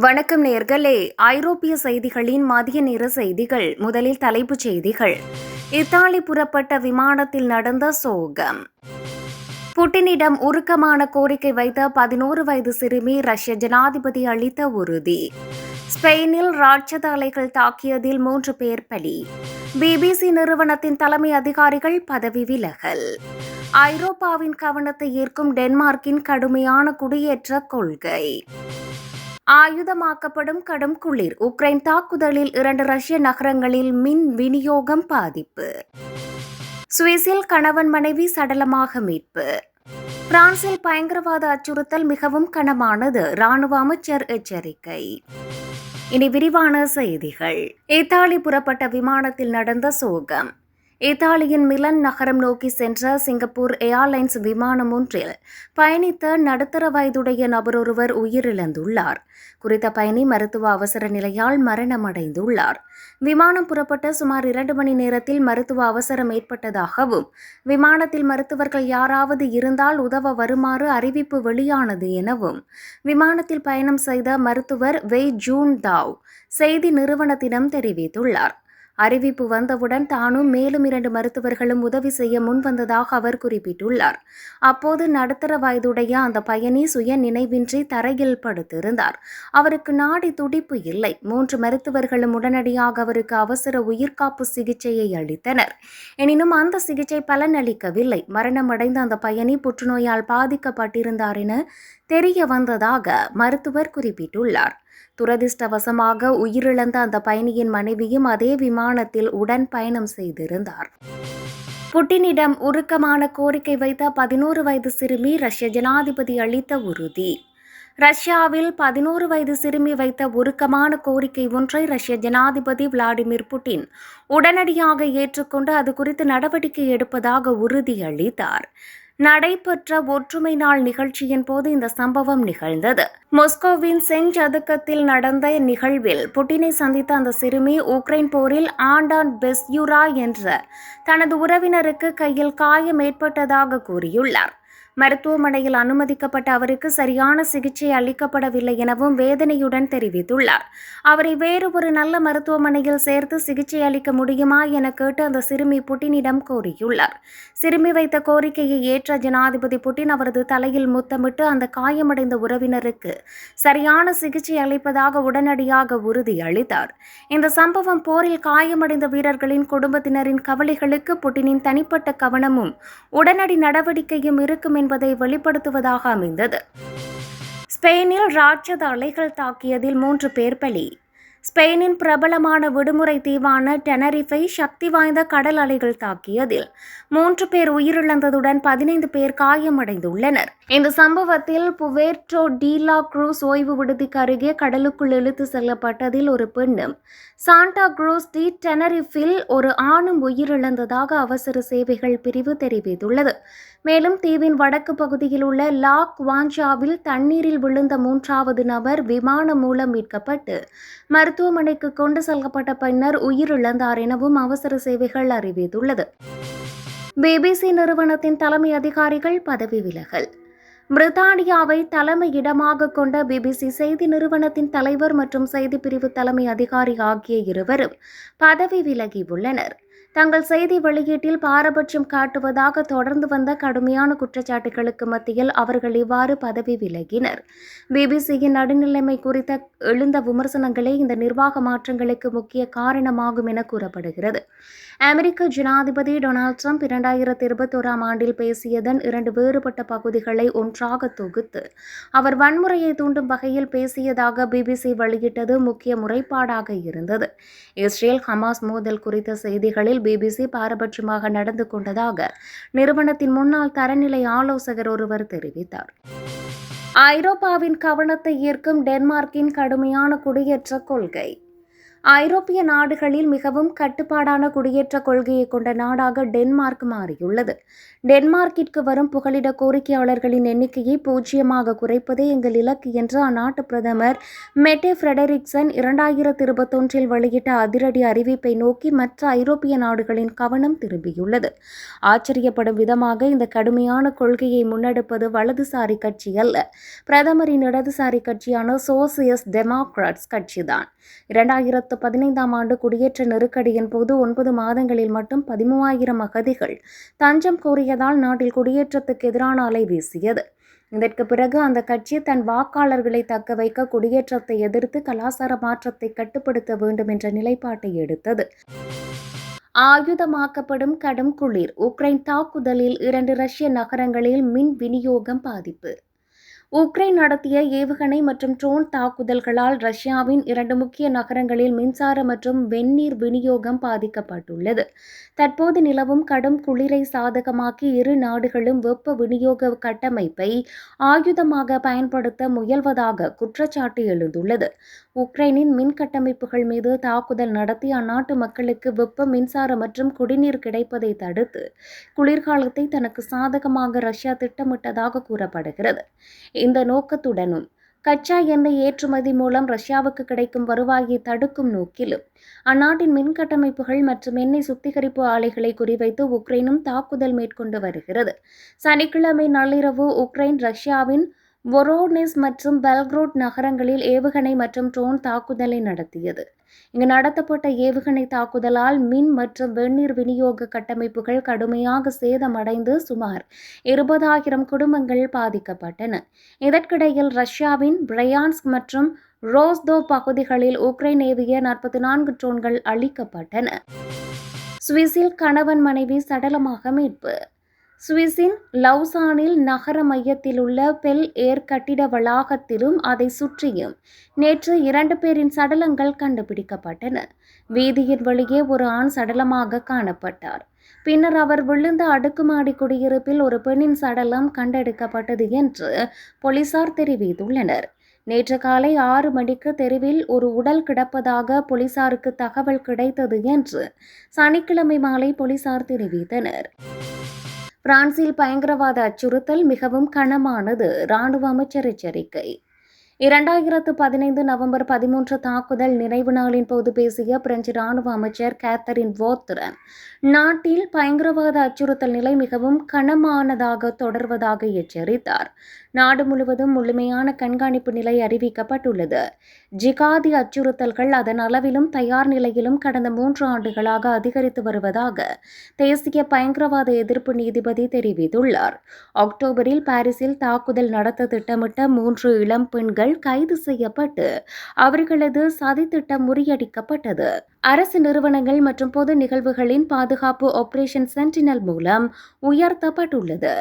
வணக்கம் நேர்களே. ஐரோப்பிய செய்திகளின் மதிய நேர செய்திகள் முதலில் தலைப்புச் செய்திகள். இத்தாலி புறப்பட்ட விமானத்தில் நடந்த சோகம். புட்டினிடம் உருக்கமான கோரிக்கை வைத்த பதினோரு வயது சிறுமி ரஷ்ய ஜனாதிபதி அளித்த உறுதி. ஸ்பெயினில் ராட்சத அலைகள் தாக்கியதில் மூன்று பேர் பலி. பிபிசி நிறுவனத்தின் தலைமை அதிகாரிகள் பதவி விலகல். ஐரோப்பாவின் கவனத்தை ஈர்க்கும் டென்மார்க்கின் கடுமையான குடியேற்ற கொள்கை. ஆயுதமாக்கப்படும் கடும் குளிர். உக்ரைன் தாக்குதலில் இரண்டு ரஷ்ய நகரங்களில் மின் விநியோகம் பாதிப்பு. சுவிஸில் கணவன் மனைவி சடலமாக மீட்பு. பிரான்சில் பயங்கரவாத அச்சுறுத்தல் மிகவும் கனமானது. ராணுவ அமைச்சர் எச்சரிக்கை. இனி விரிவான செய்திகள். இத்தாலி புறப்பட்ட விமானத்தில் நடந்த சோகம். இத்தாலியின் மிலன் நகரம் நோக்கி சென்ற சிங்கப்பூர் ஏர்லைன்ஸ் விமானம் ஒன்றில் பயணித்த நடுத்தர வயதுடைய நபரொருவர் உயிரிழந்துள்ளார். குறித்த பயணி மருத்துவ அவசர நிலையால் மரணமடைந்துள்ளார். விமானம் புறப்பட்ட சுமார் இரண்டு மணி நேரத்தில் மருத்துவ அவசரம் ஏற்பட்டதாகவும் விமானத்தில் மருத்துவர்கள் யாராவது இருந்தால் உதவ வருமாறு அறிவிப்பு வெளியானது எனவும் விமானத்தில் பயணம் செய்த மருத்துவர் வெய் ஜூன் தாவ் செய்தி நிறுவனத்திடம் தெரிவித்துள்ளார். அறிவிப்பு வந்தவுடன் தானும் மேலும் இரண்டு மருத்துவர்களும் உதவி செய்ய முன்வந்ததாக அவர் குறிப்பிட்டுள்ளார். அப்போது நடுத்தர வயதுடைய அந்த பயணி சுய நினைவின்றி தரையில் படுத்திருந்தார். அவருக்கு நாடி துடிப்பு இல்லை. மூன்று மருத்துவர்களும் உடனடியாக அவருக்கு அவசர உயிர்காப்பு சிகிச்சையை அளித்தனர். எனினும் அந்த சிகிச்சை பலனளிக்கவில்லை மரணமடைந்த அந்த பயணி புற்றுநோயால் பாதிக்கப்பட்டிருந்தார் என தெரிய வந்ததாக மருத்துவர் குறிப்பிட்டுள்ளார். துரதிர்ஷ்டவசமாக உயிரிழந்த அந்த பயணியின் மனைவியும் அதே விமானத்தில் உடன் பயணம் செய்திருந்தார். புட்டினிடம் உருக்கமான கோரிக்கை வைத்த பதினோரு வயது சிறுமி ரஷ்ய ஜனாதிபதி அளித்த உறுதி. ரஷ்யாவில் பதினோரு வயது சிறுமி வைத்த உருக்கமான கோரிக்கை ஒன்றை ரஷ்ய ஜனாதிபதி விளாடிமிர் புட்டின் உடனடியாக ஏற்றுக்கொண்டு அது குறித்து நடவடிக்கை எடுப்பதாக உறுதியளித்தார். நடைபெற்ற ஒற்றுமை நாள் நிகழ்ச்சியின் போது இந்த சம்பவம் நிகழ்ந்தது. மொஸ்கோவின் செஞ்ச் சதுக்கத்தில் நடந்த நிகழ்வில் புட்டினை சந்தித்த அந்த சிறுமி உக்ரைன் போரில் ஆண்டான் பெஸ்யூரா என்ற தனது உறவினருக்கு கையில் காயம் ஏற்பட்டதாக கூறியுள்ளார். மருத்துவமனையில் அனுமதிக்கப்பட்ட அவருக்கு சரியான சிகிச்சை அளிக்கப்படவில்லை எனவும் வேதனையுடன் தெரிவித்துள்ளார். அவரை வேறு ஒரு நல்ல மருத்துவமனையில் சேர்த்து சிகிச்சை அளிக்க முடியுமா என கேட்டு அந்த சிறுமி புட்டினிடம் கோரியுள்ளார். சிறுமி வைத்த கோரிக்கையை ஏற்ற ஜனாதிபதி புட்டின் அவரது தலையில் முத்தமிட்டு அந்த காயமடைந்த உறவினருக்கு சரியான சிகிச்சை அளிப்பதாக உடனடியாக உறுதியளித்தார் இந்த சம்பவம் போரில் காயமடைந்த வீரர்களின் குடும்பத்தினரின் கவலைகளுக்கு புட்டினின் தனிப்பட்ட கவனமும் உடனடி நடவடிக்கையும் இருக்கும் என்பதை வெளிப்படுத்துவதாக அமைந்தது. ஸ்பெயினில் ராட்சத அலைகள் தாக்கியதில் மூன்று பேர் பலி. ஸ்பெயினின் பிரபலமான விடுமுறை தீவான டெனரிஃபை சக்தி வாய்ந்த கடல் அலைகள் தாக்கியதில் மூன்று பேர் உயிரிழந்ததுடன் பதினைந்து பேர் காயமடைந்துள்ளனர். இந்த சம்பவத்தில் புவேர்டோ டீலா குரூஸ் ஓய்வு விடுதிக்கு அருகே கடலுக்குள் இழுத்து செல்லப்பட்டதில் ஒரு பெண்ணும் சாண்டா குரூஸ் டி டெனரிஃபில் ஒரு ஆணும் உயிரிழந்ததாக அவசர சேவைகள் பிரிவு தெரிவித்துள்ளது. மேலும் தீவின் வடக்கு பகுதியில் உள்ள லா குவாஞ்சாவில் தண்ணீரில் விழுந்த மூன்றாவது நபர் விமானம் மூலம் மீட்கப்பட்டு மருத்துவமனைக்கு கொண்டு செல்லப்பட்ட பின்னர் உயிரிழந்தார் எனவும் அவசர சேவைகள் அறிவித்துள்ளது. பிபிசி நிறுவனத்தின் தலைமை அதிகாரிகள் பதவி விலகல். பிரித்தானியாவை தலைமையிடமாக கொண்ட பிபிசி செய்தி நிறுவனத்தின் தலைவர் மற்றும் செய்திப்பிரிவு தலைமை அதிகாரி ஆகிய இருவரும் பதவி விலகியுள்ளனர். தங்கள் செய்தி வெளியீட்டில் பாரபட்சம் காட்டுவதாக தொடர்ந்து வந்த கடுமையான குற்றச்சாட்டுகளுக்கு மத்தியில் அவர்கள் இவ்வாறு பதவி விலகினர். பிபிசியின் நடுநிலைமை குறித்த எழுந்த விமர்சனங்களே இந்த நிர்வாக மாற்றங்களுக்கு முக்கிய காரணமாகும் என கூறப்படுகிறது. அமெரிக்க ஜனாதிபதி டொனால்ட் ட்ரம்ப் இரண்டாயிரத்தி இருபத்தோராம் ஆண்டில் பேசியதன் இரண்டு வேறுபட்ட பகுதிகளை ஒன்றாக தொகுத்து அவர் வன்முறையை தூண்டும் வகையில் பேசியதாக பிபிசி வெளியிட்டது முக்கிய முறைப்பாடாக இருந்தது. இஸ்ரேல் ஹமாஸ் மோதல் குறித்த செய்திகளில் பிபிசி பாரபட்சமாக நடந்து கொண்டதாக நிறுவனத்தின் முன்னாள் தரநிலை ஆலோசகர் ஒருவர் தெரிவித்தார். ஐரோப்பாவின் கவனத்தை ஈர்க்கும் டென்மார்க்கின் கடுமையான குடியேற்ற கொள்கை ஐரோப்பிய நாடுகளில் மிகவும் கட்டுப்பாடான குடியேற்ற கொள்கையை கொண்ட நாடாக டென்மார்க் மாறியுள்ளது. டென்மார்க்கிற்கு வரும் புகலிட கோரிக்கையாளர்களின் எண்ணிக்கையை பூஜ்ஜியமாக குறைப்பதே எங்கள் இலக்கு என்று அந்நாட்டு பிரதமர் மெட்டே ஃபிரெடரிக்சன் இரண்டாயிரத்தி இருபத்தொன்றில் வெளியிட்ட அதிரடி அறிவிப்பை நோக்கி மற்ற ஐரோப்பிய நாடுகளின் கவனம் திரும்பியுள்ளது. ஆச்சரியப்படும் விதமாக இந்த கடுமையான கொள்கையை முன்னெடுப்பது வலதுசாரி கட்சி அல்ல. பிரதமரின் இடதுசாரி கட்சியான சோசியஸ் டெமோக்ராட்ஸ் கட்சிதான். இரண்டாயிரத்து பதினைந்தாம் ஆண்டு குடியேற்ற நெருக்கடியின் போது ஒன்பது மாதங்களில் மட்டும் பதிமூவாயிரம் அகதிகள் தஞ்சம் கோரியதால் நாட்டில் குடியேற்றத்துக்கு எதிரான அலை வீசியது. இதற்கு பிறகு அந்த கட்சி தன் வாக்காளர்களை தக்க வைக்க குடியேற்றத்தை எதிர்த்து கலாச்சார மாற்றத்தை கட்டுப்படுத்த வேண்டும் என்ற நிலைப்பாட்டை எடுத்தது. ஆயுதமாக்கப்படும் கடும் குளிர் உக்ரைன் தாக்குதலில் இரண்டு ரஷ்ய நகரங்களில் மின் விநியோகம் பாதிப்பு. உக்ரைன் நடத்திய ஏவுகணை மற்றும் ட்ரோன் தாக்குதல்களால் ரஷ்யாவின் இரண்டு முக்கிய நகரங்களில் மின்சார மற்றும் வெந்நீர் விநியோகம் பாதிக்கப்பட்டுள்ளது. தற்போது நிலவும் கடும் குளிரை சாதகமாக்கி இரு நாடுகளும் வெப்ப விநியோக கட்டமைப்பை ஆயுதமாக பயன்படுத்த முயல்வதாக குற்றச்சாட்டு எழுந்துள்ளது. உக்ரைனின் மின் கட்டமைப்புகள் மீது தாக்குதல் நடத்தி அந்நாட்டு மக்களுக்கு வெப்ப மின்சாரம் மற்றும் குடிநீர் கிடைப்பதை தடுத்து குளிர்காலத்தை தனக்கு சாதகமாக ரஷ்யா திட்டமிட்டதாக கூறப்படுகிறது. இந்த நோக்கத்துடனும். கச்சா எண்ணெய் ஏற்றுமதி மூலம் ரஷ்யாவுக்கு கிடைக்கும் வருவாயை தடுக்கும் நோக்கிலும். அந்நாட்டின் மின் கட்டமைப்புகள் மற்றும் எண்ணெய் சுத்திகரிப்பு ஆலைகளை குறிவைத்து உக்ரைனும் தாக்குதல் மேற்கொண்டு வருகிறது. சனிக்கிழமை நள்ளிரவு உக்ரைன் ரஷ்யாவின் வொரோனெஸ் மற்றும் பெல்க்ரோட் நகரங்களில் ஏவுகணை மற்றும் ட்ரோன் தாக்குதலை நடத்தியது. இங்கு நடத்தப்பட்ட ஏவுகணை தாக்குதலால் மின் மற்றும் வெந்நீர் விநியோக கட்டமைப்புகள் கடுமையாக சேதமடைந்து சுமார் இருபதாயிரம் குடும்பங்கள் பாதிக்கப்பட்டன. இதற்கிடையில் ரஷ்யாவின் பிரயான்ஸ்க் மற்றும் ரோஸ்தோ பகுதிகளில் உக்ரைன் ஏவிய நாற்பத்தி நான்கு ட்ரோன்கள் அளிக்கப்பட்டன சுவிஸில் கணவன் மனைவி சடலமாக மீட்பு. சுவிஸின் லவுசானில் நகர மையத்தில் உள்ள பெல் ஏர் கட்டிட வளாகத்திலும் அதை சுற்றியும் நேற்று இரண்டு பேரின் சடலங்கள் கண்டுபிடிக்கப்பட்டன. வீதியின் வெளியே ஒரு ஆண் சடலமாக காணப்பட்டார். பின்னர் அவர் விழுந்த அடுக்குமாடி குடியிருப்பில் ஒரு பெண்ணின் சடலம் கண்டெடுக்கப்பட்டது என்று போலீசார் தெரிவித்துள்ளனர். நேற்று காலை ஆறு மணிக்கு தெருவில் ஒரு உடல் கிடப்பதாக போலீசாருக்கு தகவல் கிடைத்தது என்று சனிக்கிழமை மாலை போலீசார் தெரிவித்தனர். பிரான்சில் பயங்கரவாத அச்சுறுத்தல் மிகவும் கனமானது இராணுவ அமைச்சர் எச்சரிக்கை. இரண்டாயிரத்து பதினைந்து நவம்பர் பதிமூன்று தாக்குதல் நினைவு நாளின் போது பேசிய பிரெஞ்சு ராணுவ அமைச்சர் கேத்தரின் வோத்ரன் நாட்டில் பயங்கரவாத அச்சுறுத்தல் நிலை மிகவும் கனமானதாக தொடர்வதாக எச்சரித்தார். நாடு முழுவதும் முழுமையான கண்காணிப்பு நிலை அறிவிக்கப்பட்டுள்ளது. ஜிகாதி அச்சுறுத்தல்கள் அதன் அளவிலும் தயார் நிலையிலும் கடந்த மூன்று ஆண்டுகளாக அதிகரித்து வருவதாக தேசிய பயங்கரவாத எதிர்ப்பு நீதிபதி தெரிவித்துள்ளார். அக்டோபரில் பாரிஸில் தாக்குதல் நடத்த திட்டமிட்ட மூன்று இளம் பெண்கள் கைது செய்யப்பட்டு அவர்களது சதித்திட்டம் முறியடிக்கப்பட்டது. அரசு நிறுவனங்கள் மற்றும் பொது நிகழ்வுகளின் பாதுகாப்பு ஆபரேஷன் சென்டினல் மூலம் உயர்த்தப்பட்டுள்ளது.